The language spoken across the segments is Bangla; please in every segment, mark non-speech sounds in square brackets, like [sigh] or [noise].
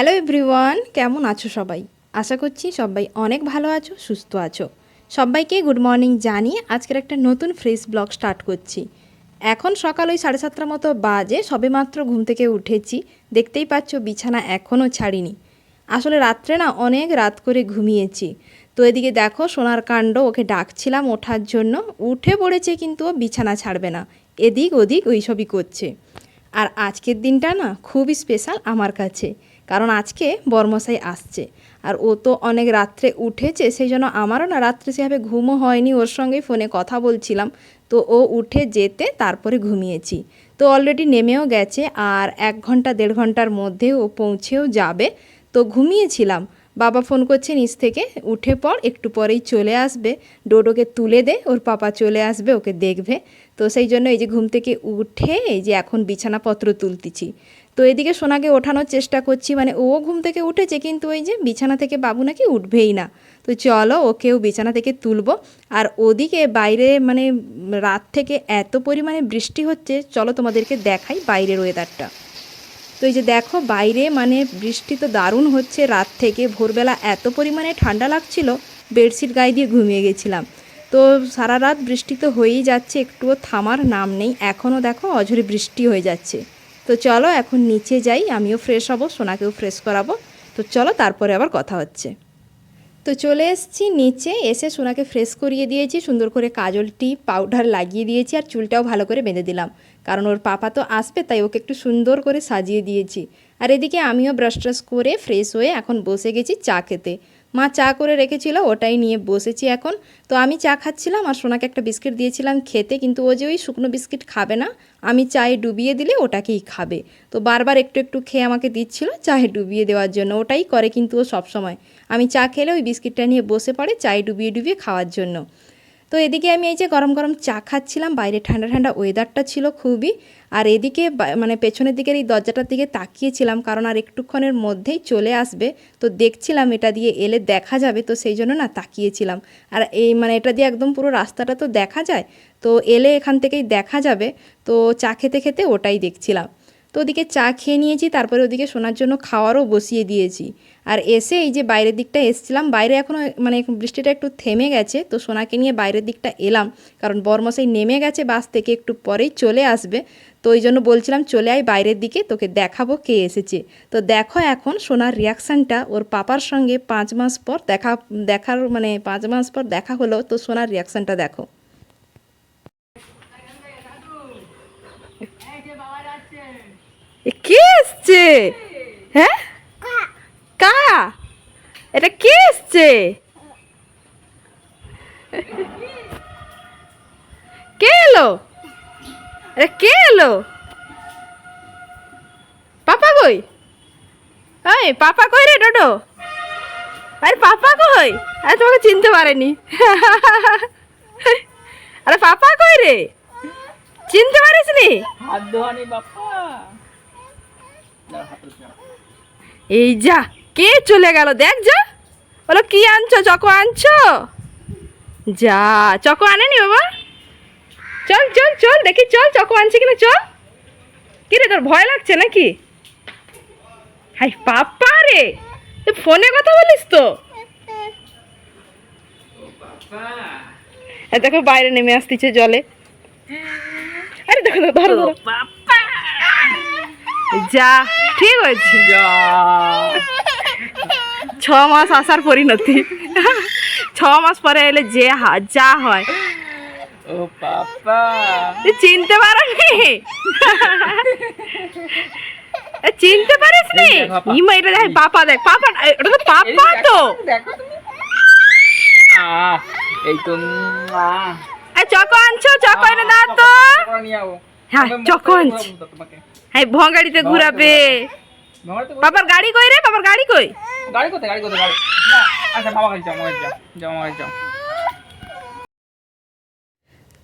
হ্যালো এভরিওয়ান, কেমন আছো সবাই? আশা করছি সবাই অনেক ভালো আছো, সুস্থ আছো। সবাইকে গুড মর্নিং জানিয়ে আজকের একটা নতুন ফ্রেশ ব্লগ স্টার্ট করছি। এখন সকাল ওই সাড়ে সাতটার মতো বাজে, সবেমাত্র ঘুম থেকে উঠেছি, দেখতেই পাচ্ছ বিছানা এখনও ছাড়িনি। আসলে রাত্রে না অনেক রাত করে ঘুমিয়েছি। তো এদিকে দেখো সোনার কাণ্ড, ওকে ডাকছিলাম ওঠার জন্য, উঠে পড়েছে কিন্তু ও বিছানা ছাড়বে না। এদিক ওদিক ওইসবই করছে। আর আজকের দিনটা না খুবই স্পেশাল আমার কাছে। কারণ আজকে বর্মশাই আসছে। আর ও তো অনেক রাত্রে উঠেছে, সেই জন্য আমারও না রাত্রে সেভাবে ঘুমও হয়নি। ওর সঙ্গেই ফোনে কথা বলছিলাম। তো ও উঠে যেতে তারপরে ঘুমিয়েছি। তো অলরেডি নেমেও গেছে আর এক ঘণ্টা, দেড় ঘণ্টার মধ্যে ও পৌঁছেও যাবে। তো ঘুমিয়েছিলাম। বাবা ফোন করছে নিচ থেকে, উঠে পর একটু পরেই চলে আসবে। ডোডোকে তুলে দে, ওর পাপা চলে আসবে, ওকে দেখবে। তো সেই জন্য এই যে ঘুম থেকে উঠে এই যে এখন বিছানাপত্র তুলতেছি। তো এদিকে সোনাকে ওঠানোর চেষ্টা করছি মানে ও ঘুম থেকে উঠেছে, কিন্তু ওই যে বিছানা থেকে বাবু নাকি উঠবেই না। তো চলো ওকেও বিছানা থেকে তুলবো। আর ওদিকে বাইরে মানে রাত থেকে এত পরিমাণে বৃষ্টি হচ্ছে, চলো তোমাদেরকে দেখাই বাইরের ওয়েদারটা তো এই যে দেখো, বাইরে মানে বৃষ্টি তো দারুণ হচ্ছে, রাত থেকে ভোরবেলা এত পরিমাণে ঠান্ডা লাগছিল, বেডশিট গায়ে দিয়ে ঘুমিয়ে গেছিলাম। তো সারা রাত বৃষ্টি তো হয়েই যাচ্ছে, একটুও থামার নাম নেই এখনও দেখো অঝরে বৃষ্টি হয়ে যাচ্ছে। তো চলো এখন নিচে যাই, আমিও ফ্রেশ হব, সোনাকেও ফ্রেশ করাবো। তো চলো তারপরে আবার কথা হচ্ছে। তো চলে এসেছি নিচে, এসে সোনাকে ফ্রেশ করিয়ে দিয়েছি, সুন্দর করে কাজলটি পাউডার লাগিয়ে দিয়েছি আর চুলটাও ভালো করে বেঁধে দিলাম। কারণ ওর পাপা তো আসবে, তাই ওকে একটু সুন্দর করে সাজিয়ে দিয়েছি। আর এদিকে আমিও ব্রাশ ট্রাশ করে ফ্রেশ হয়ে এখন বসে গেছি চা খেতে। মা চা করে রেখেছিল, ওটাই নিয়ে বসেছি এখন। তো আমি চা খাচ্ছিলাম আর সোনাকে একটা বিস্কিট দিয়েছিলাম খেতে, কিন্তু ও যে ওই শুকনো বিস্কিট খাবে না, আমি চায়ে ডুবিয়ে দিলে ওটাকেই খাবে। তো বারবার একটু একটু খেয়ে আমাকে দিচ্ছিল চায়ে ডুবিয়ে দেওয়ার জন্য, ওটাই করে কিন্তু ও সবসময়। আমি চা খেলে ওই বিস্কিটটা নিয়ে বসে পড়ে চায়ে ডুবিয়ে ডুবিয়ে খাওয়ার জন্য। তো এদিকে আমি এই যে গরম গরম চা খাচ্ছিলাম, বাইরে ঠান্ডা ঠান্ডা ওয়েদারটা ছিল খুবই। আর এদিকে মানে পেছনের দিকের এই দরজাটার দিকে তাকিয়েছিলাম, কারণ আর একটুক্ষণের মধ্যেই চলে আসবে। তো দেখছিলাম এটা দিয়ে এলে দেখা যাবে, তো সেই জন্য না তাকিয়েছিলাম। আর এই মানে এটা দিয়ে একদম পুরো রাস্তাটা তো দেখা যায়, তো এলে এখান থেকেই দেখা যাবে। তো চা খেতে খেতে ওটাই দেখছিলাম। তো ওদিকে চা খেয়ে নিয়েছি, তারপরে ওদিকে শোনার জন্য খাওয়ারও বসিয়ে দিয়েছি। আর এসে এই যে বাইরের দিকটা এসছিলাম, বাইরে এখনও মানে বৃষ্টিটা একটু থেমে গেছে, তো সোনাকে নিয়ে বাইরের দিকটা এলাম। কারণ বরমশাই নেমে গেছে, বাস থেকে একটু পরেই চলে আসবে। তো ওই জন্য বলছিলাম, চলে আয় বাইরের দিকে, তোকে দেখাবো কে এসেছে। তো দেখো এখন সোনার রিয়াকশানটা ওর পাপার সঙ্গে পাঁচ মাস পর দেখা, দেখার মানে পাঁচ মাস পর দেখা হলো, তো সোনার রিয়াকশানটা দেখো। কে এসছে? হ্যাঁ? কা। এটা কে এসছে? কে এলো? এটা কে এলো? পাপা কই? ওই, পাপা কই রে ডোডো? আরে পাপা কই? আরে তোমাকে চিনতে পারেনি। আরে পাপা কই রে? চিনতে পারিস নি হাত ধোয়ানি বাপ্পা। এই যা, কে চলে গেল? দেখ যা। বলো, কি আনছো? চকো আনছো? যা, চকো আনেনি বাবা। চল চল চল, দেখি, চল, চকো আনছে কিনা, চল। কি রে, তোর ভয় লাগছে নাকি? হাই পাপা রে, তুই ফোনে কথা বলিস তো। দেখো, বাইরে নেমে আসতেছে জলে। আরে দেখো, ধরো ধরো। যা ঠিক হয়েছে। যা। ছ মাস আসার পরিণতি। ছ মাস পরে এলে যে যা হয়। ও তুই চিনতে পারোনি? এ, চিনতে পারিস নি। ইমা এটা দেখ পাপা দেখ পাপা ওটা তো পাপা তো। এই তো চকো আনছো চকো এনে দাও তো। হ্যাঁ, চকো আনছি। হ্যাঁ ভঙ্গাড়িতে ঘুরাবে। বাবার গাড়ি কই রে? বাবার গাড়ি কই? গাড়ি কোথায়? গাড়ি কোথায়? গাড়ি আচ্ছা বাবা গাড়ি যাও মামা যাও যাও মামা কাছে যাও।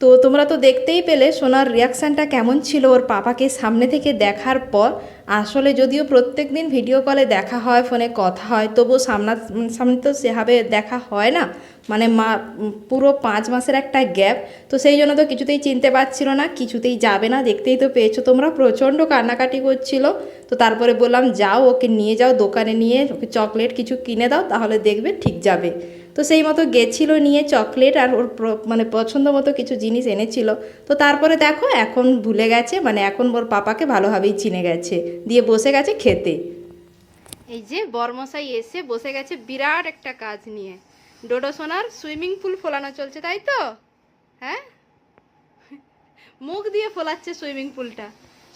তো তোমরা তো দেখতেই পেলে সোনার রিয়াকশানটা কেমন ছিল ওর পাপাকে সামনে থেকে দেখার পর। আসলে যদিও প্রত্যেক দিন ভিডিও কলে দেখা হয় ফোনে কথা হয়, তবুও সামনা, সামনে তো সেভাবে দেখা হয় না। মানে মা, পুরো পাঁচ মাসের একটা গ্যাপ তো সেই জন্য তো কিছুতেই চিনতে পারছিল না, কিছুতেই যাবে না, দেখতেই তো পেয়েছ তোমরা। প্রচণ্ড কান্নাকাটি করছিল। তো তারপরে বললাম, যাও, ওকে নিয়ে যাও, দোকানে নিয়ে, ওকে চকলেট কিছু কিনে দাও, তাহলে দেখবে ঠিক যাবে। তো সেই মতো গেছিল, নিয়ে চকলেট আর ওর মানে পছন্দ মতো কিছু জিনিস এনেছিল। তো তারপরে দেখো এখন ভুলে গেছে মানে এখন ওর পাপাকে ভালোভাবেই চিনে গেছে। দিয়ে বসে গেছে খেতে। এই যে বর্মশাই এসে বসে গেছে বিরাট একটা কাজ নিয়ে। ডোডো সোনার সুইমিং পুল ফোলানো চলছে, তাই তো? হ্যাঁ? মুখ দিয়ে ফোলাচ্ছে সুইমিং পুলটা।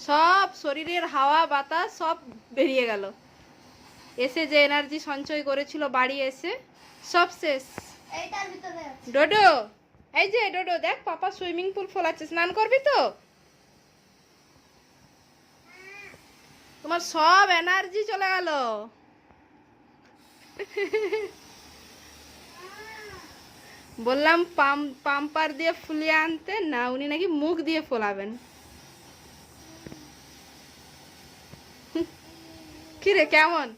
সব শরীরের হাওয়া বাতাস সব বেরিয়ে গেল। এসে যে এনার্জি সঞ্চয় করেছিল বাড়ি এসে সব শেষ। ডোডো এই যে ডোডো দেখ পাপা সুইমিং পুল ফোলাচ্ছে। স্নান করবি তো? তোমার সব এনার্জি চলে গেল। বললাম পাম পাম্পার দিয়ে ফুলিয়ে আনতে না উনি নাকি মুখ দিয়ে ফোলাবেন। কি রে কেমন?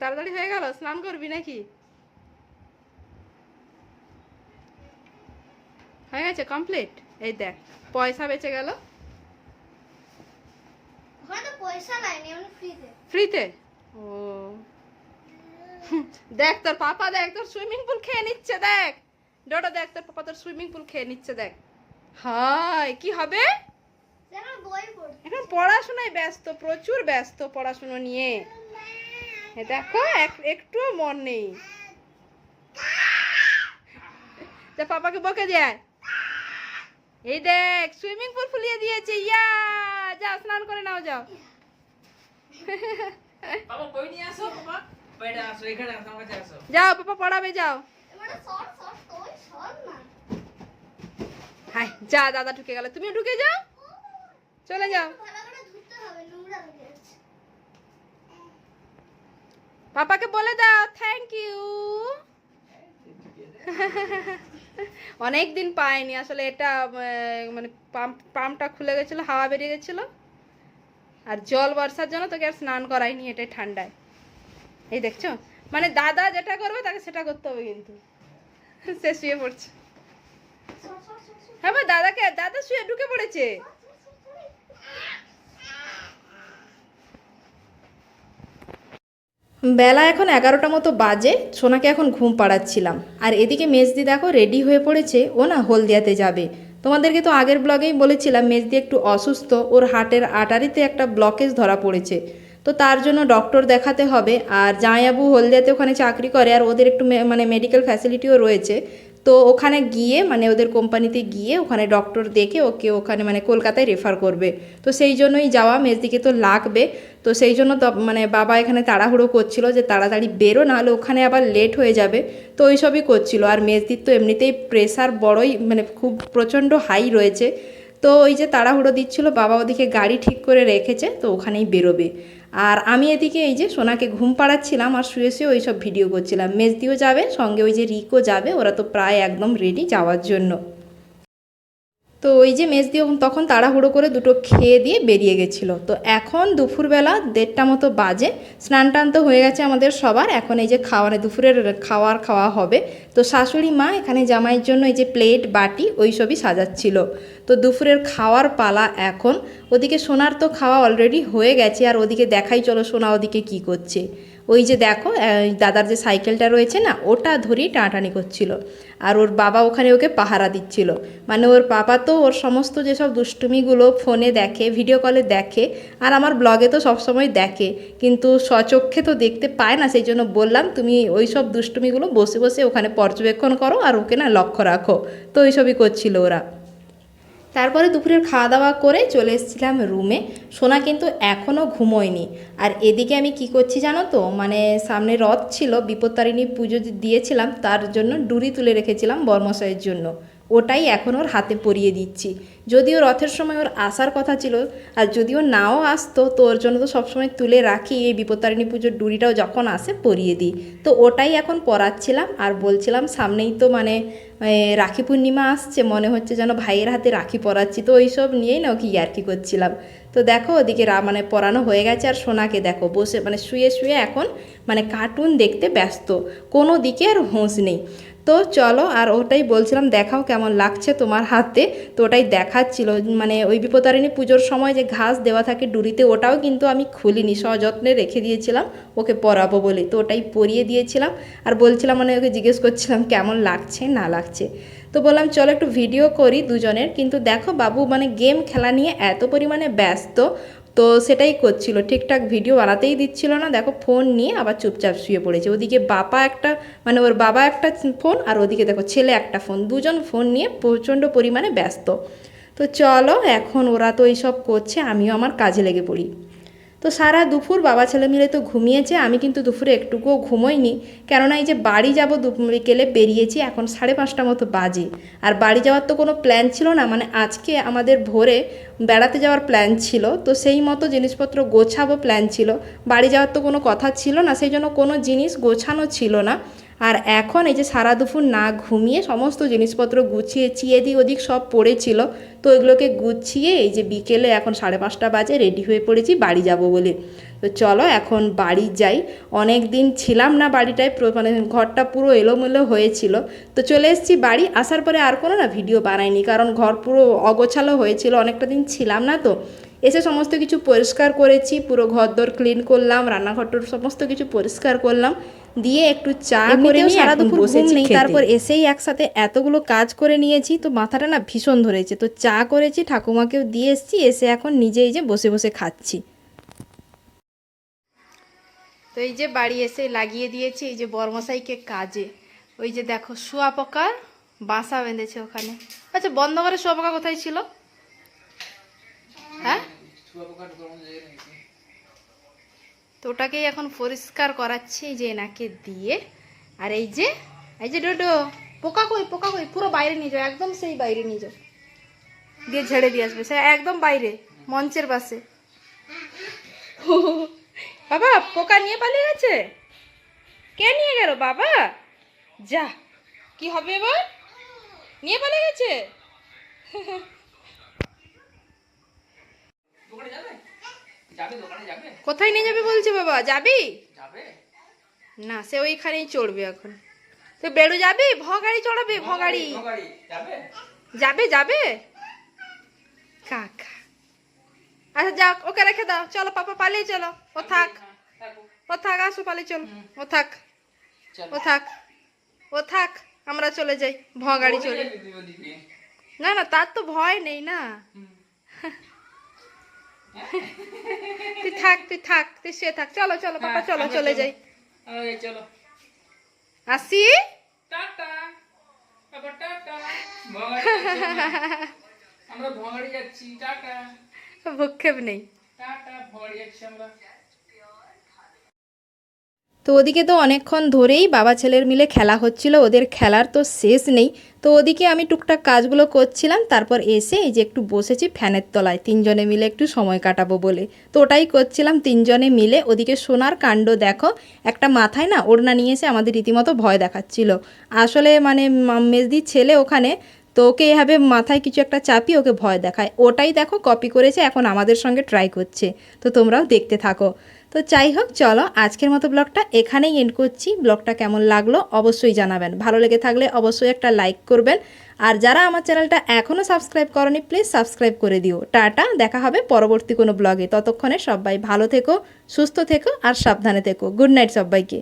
তাড়াতাড়ি হয়ে গেল হয়ে স্নান করবি নাকি? হয়ে গেছে কমপ্লিট এই দেখ পয়সা বেঁচে গেল। ফ্রিতে ও। দেখ তোর পাপা দেখ তোর সুইমিং পুল খেয়ে নিচ্ছে দেখ। ডোডো দেখ তোর পাপা তোর সুইমিং পুল খেয়ে নিচ্ছে দেখ। হাই কি হবে? এখন পড়াশোনায় ব্যস্ত প্রচুর ব্যস্ত পড়াশুনো নিয়ে। দেখো এক- একটুও মন নেই। যা পাপাকে বকে যায় এই দেখ সুইমিং পুল ফুলিয়ে দিয়েছে ইয়া! যা স্নান করে নাও যাও। যাও পাপা পড়াবে যাও। হাই যা দাদা ঢুকে গেল। তুমিও ঢুকে যাও। চলে যাও ভালো করে ধুতে হবে নোংরা লেগে আছে পাপাকে বলে দাও থ্যাংক ইউ অনেক দিন পাইনি, আসলে এটা মানে পাম্প, পাম্পটা খুলে গেছিল, হাওয়া বেরিয়ে গেছিল। আর জল বর্ষার জন্য তোকে আর স্নান করাইনি, এটাই ঠান্ডায়। এই দেখছ? মানে দাদা যেটা করবে, তাকে সেটা করতে হবে কিন্তু। সে শুয়ে পড়ছে। হ্যাঁ দাদাকে, দাদা শুয়ে ঢুকে পড়েছে। বেলা এখন এগারোটা মতো বাজে, সোনাকে এখন ঘুম পাড়াচ্ছিলাম। আর এদিকে মেজদি দেখো রেডি হয়ে পড়েছে, ও না হলদিয়াতে যাবে। তোমাদেরকে তো আগের ব্লগেই বলেছিলাম, মেজদি একটু অসুস্থ, ওর হার্টের আটারিতে একটা ব্লকেজ ধরা পড়েছে। তো তার জন্য ডক্টর দেখাতে হবে, আর জাঁয়াবু হলদিয়াতে ওখানে চাকরি করে, আর ওদের একটু মানে মেডিকেল ফ্যাসিলিটিও রয়েছে। তো ওখানে গিয়ে মানে ওদের কোম্পানিতে গিয়ে, ওখানে ডক্টর দেখে ওকে ওখানে মানে কলকাতায় রেফার করবে। তো সেই জন্যই যাওয়া, মেজদিকে তো লাগবে। তো সেই জন্য মানে বাবা এখানে তাড়াহুড়ো করছিল যে তাড়াতাড়ি বেরো, নাহলে ওখানে আবার লেট হয়ে যাবে। তো ওই সবই করছিল। আর মেজদির তো এমনিতেই প্রেশার বড়ই মানে খুব প্রচণ্ড হাই রয়েছে। তো ওই যে তাড়াহুড়ো দিচ্ছিল, বাবা ওদিকে গাড়ি ঠিক করে রেখেছে, তো ওখানেই বেরোবে। আর আমি এদিকে এই যে সোনাকে ঘুম পাড়াচ্ছিলাম আর শুয়ে শুয়ে ওই সব ভিডিও করছিলাম। মেজদিও যাবে, সঙ্গে ওই যে রিকও যাবে, ওরা তো প্রায় একদম রেডি যাওয়ার জন্য। তো ওই যে মেজ দিয়ে তখন তাড়াহুড়ো করে দুটো খেয়ে দিয়ে বেরিয়ে গেছিল। তো এখন দুপুরবেলা দেড়টা মতো বাজে স্নান টান তো হয়ে গেছে আমাদের সবার। এখন এই যে খাওয়ানো দুপুরের খাওয়ার খাওয়া হবে। তো শাশুড়ি মা এখানে জামাইয়ের জন্য এই যে প্লেট, বাটি ওই সবই সাজাচ্ছিল। তো দুপুরের খাওয়ার পালা এখন। ওদিকে সোনার তো খাওয়া অলরেডি হয়ে গেছে, আর ওদিকে দেখাই চলো সোনা ওদিকে কি করছে। ওই যে দেখো দাদার যে সাইকেলটা রয়েছে না, ওটা ধরেই টানাটানি করছিল। আর ওর বাবা ওখানে ওকে পাহারা দিচ্ছিল। মানে ওর বাবা তো ওর সমস্ত যেসব দুষ্টুমিগুলো ফোনে দেখে ভিডিও কলে দেখে, আর আমার ব্লগে তো সবসময় দেখে। কিন্তু স্বচক্ষে তো দেখতে পায় না, সেই জন্য বললাম, তুমি ওই সব দুষ্টুমিগুলো বসে বসে ওখানে পর্যবেক্ষণ করো, আর ওকে না লক্ষ্য রাখো। তো ওই সবই করছিল ওরা। তারপরে দুপুরের খাওয়া দাওয়া করে চলে এসেছিলাম রুমে সোনা কিন্তু এখনও ঘুমোয়নি। আর এদিকে আমি কি করছি জানো তো? মানে সামনে রথ ছিল, বিপত্তারিণী পুজো দিয়েছিলাম, তার জন্য ডুরি তুলে রেখেছিলাম বর্মশয়ের জন্য। ওটাই এখন ওর হাতে পরিয়ে দিচ্ছি। যদিও রথের সময় ওর আসার কথা ছিল, আর যদিও নাও আসতো, তো ওর জন্য তো সবসময় তুলে রাখি। এই বিপত্তারিণী পুজোর ডুরিটাও যখন আসে, পরিয়ে দিই। তো ওটাই এখন পরাচ্ছিলাম, আর বলছিলাম সামনেই তো মানে রাখি পূর্ণিমা আসছে, মনে হচ্ছে যেন ভাইয়ের হাতে রাখি পরাচ্ছি। তো ওইসব নিয়েই না ওকে ইয়ার্কি করছিলাম। তো দেখো ওদিকে রা মানে পরানো হয়ে গেছে, আর সোনাকে দেখো, বসে মানে শুয়ে শুয়ে এখন মানে কার্টুন দেখতে ব্যস্ত। কোনো দিকে আর হোঁশ নেই। তো চলো আর ওটাই বলছিলাম, দেখাও কেমন লাগছে তোমার হাতে। তো ওটাই দেখাচ্ছিল মানে ওই বিপদারিণী পুজোর সময় যে ঘাস দেওয়া থাকে ডুরিতে, ওটাও কিন্তু আমি খুলিনি, সযত্নে রেখে দিয়েছিলাম, ওকে পরাবো বলে। তো ওটাই পরিয়ে দিয়েছিলাম আর বলছিলাম মানে ওকে জিজ্ঞেস করছিলাম, কেমন লাগছে, না লাগছে। তো বললাম, চলো একটু ভিডিও করি দুজনের, কিন্তু দেখো বাবু মানে গেম খেলা নিয়ে এত পরিমাণে ব্যস্ত। তো সেটাই করছিল। ঠিকঠাক ভিডিও বানাতেই দিচ্ছিল না, দেখো ফোন নিয়ে আবার চুপচাপ শুয়ে পড়েছে। ওদিকে বাবা একটা মানে ওর বাবা একটা ফোন আর ওদিকে দেখো ছেলে একটা ফোন দুজন ফোন নিয়ে প্রচণ্ড পরিমাণে ব্যস্ত। তো চলো, এখন ওরা তো এইসব করছে, আমিও আমার কাজে লেগে পড়ি। তো সারা দুপুর বাবা ছেলে মিলে তো ঘুমিয়েছে, আমি কিন্তু দুপুরে একটুকুও ঘুমোইনি। কেননা এই যে বাড়ি যাব বিকেলে বেরিয়েছি, এখন সাড়ে পাঁচটা মতো বাজে। আর বাড়ি যাওয়ার তো কোনো প্ল্যান ছিল না মানে আজকে আমাদের ভোরে বেড়াতে যাওয়ার প্ল্যান ছিল, তো সেই মতো জিনিসপত্র গোছাবো প্ল্যান ছিল। বাড়ি যাওয়ার তো কোনো কথা ছিল না, সেই জন্য কোনো জিনিস গোছানো ছিল না। আর এখন এই যে সারা দুপুর না ঘুমিয়ে সমস্ত জিনিসপত্র গুছিয়ে এদিক ওদিক সব পড়েছিল, তো ওইগুলোকে গুছিয়ে এই যে বিকেলে এখন সাড়ে পাঁচটা বাজে রেডি হয়ে পড়েছি, বাড়ি যাব বলে। তো চলো এখন বাড়ি যাই। অনেক দিন ছিলাম না বাড়িটায় মানে ঘরটা পুরো এলোমেলো হয়েছিল। তো চলে এসেছি বাড়ি, আসার পরে আর কোনো না ভিডিও বানাইনি, কারণ ঘর পুরো অগোছালো হয়েছিল, অনেকটা দিন ছিলাম না তো। এসে সমস্ত কিছু পরিষ্কার করেছি পুরো ঘর ঘরদোর ক্লিন করলাম রান্নাঘরটোর সমস্ত কিছু পরিষ্কার করলাম দিয়ে একটু চা করে নিয়ে সারা দুপুর ঘুম বসেছি নেই, তারপর এসেই একসাথে এতগুলো কাজ করে নিয়েছি তো মাথাটা না ভীষণ ধরেছে। তো চা করেছি ঠাকুমাকেও দিয়ে এসেছি এসে এখন নিজেই যে বসে বসে খাচ্ছি। তো এই যে বাড়ি এসে লাগিয়ে দিয়েছি এই যে বর্মশাইকে কাজে। ওই যে দেখো শুয়াপোকার বাসা বেঁধেছে ওখানে। আচ্ছা বন্ধ করে শুয়াপোকা কোথায় ছিল? তো ওটাকেই এখন পরিষ্কার করাচ্ছি যে এনাকে দিয়ে। আর এই যে এই যে ডোডো, পোকা কই পোকা কই? পুরো বাইরে নিয়ে যাও, একদম সেই বাইরে নিয়ে যাও। দিয়ে ঝেড়ে দিয়ে আসবে, সে একদম বাইরে, মঞ্চের পাশে। বাবা, পোকা নিয়ে পালিয়ে গেছে? কে নিয়ে গেল? বাবা? যা, কি হবে এবার? নিয়ে পালিয়ে গেছে? দোকানে যাবে? যাবে দোকানে যাবে? কোথায় নিয়ে যাবে বলছে বাবা? যাবি? যাবে। না সে ওইখানেই চড়বে এখন। তো বেরো যাবি? ভ গাড়ি চড়াবে ভ গাড়ি যাবে? যাবে কাকা আচ্ছা যাক ওকে রেখে দাও। চলো পাপা পালিয়ে চলো। ও থাক। ও থাক আসো পালিয়ে চলো। ও থাক। ও থাক। ও থাক আমরা চলে যাই। ভ গাড়ি চড়ে না না তার তো ভয় নেই না। [laughs] তুই থাক তুই থাক তুই শুয়ে থাক। চলো চলো পাপা হ্যাঁ, চলো চলে যাই। চলো। আসি? টাটা। বাবা টাটা। আমরা। আমরা যাচ্ছি। টাটা। ভক্ষেপ নেই। টাটা যাচ্ছি আমরা। তো ওদিকে তো অনেকক্ষণ ধরেই বাবা ছেলের মিলে খেলা হচ্ছিল, ওদের খেলার তো শেষ নেই। তো ওদিকে আমি টুকটাক কাজগুলো করছিলাম, তারপর এসে এই যে একটু বসেছি ফ্যানের তলায়, তিনজনে মিলে একটু সময় কাটাবো বলে। তো ওটাই করছিলাম, তিনজনে মিলে ওদিকে সোনার কাণ্ড দেখো, একটা মাথায় না ওড়না নিয়ে এসে আমাদের রীতিমতো ভয় দেখাচ্ছিল। আসলে মানে মা- মেজদির ছেলে ওখানে, তো ওকে এভাবে মাথায় কিছু একটা চাপিয়ে ওকে ভয় দেখায়। ওটাই দেখো কপি করেছে, এখন আমাদের সঙ্গে ট্রাই করছে। তো তোমরাও দেখতে থাকো। তো যাই হোক, চলো আজকের মতো ব্লগটা এখানেই এন্ড করছি। ব্লগটা কেমন লাগল অবশ্যই জানাবেন। ভালো লেগে থাকলে অবশ্যই একটা লাইক করবেন। আর যারা আমার চ্যানেলটা এখনও সাবস্ক্রাইব করনি প্লিজ সাবস্ক্রাইব করে দিও। টাটা, দেখা হবে পরবর্তী কোনো ব্লগে। ততক্ষণে সবাই ভালো থেকো, সুস্থ থেকো, আর সাবধানে থেকো। গুড নাইট সবাইকে।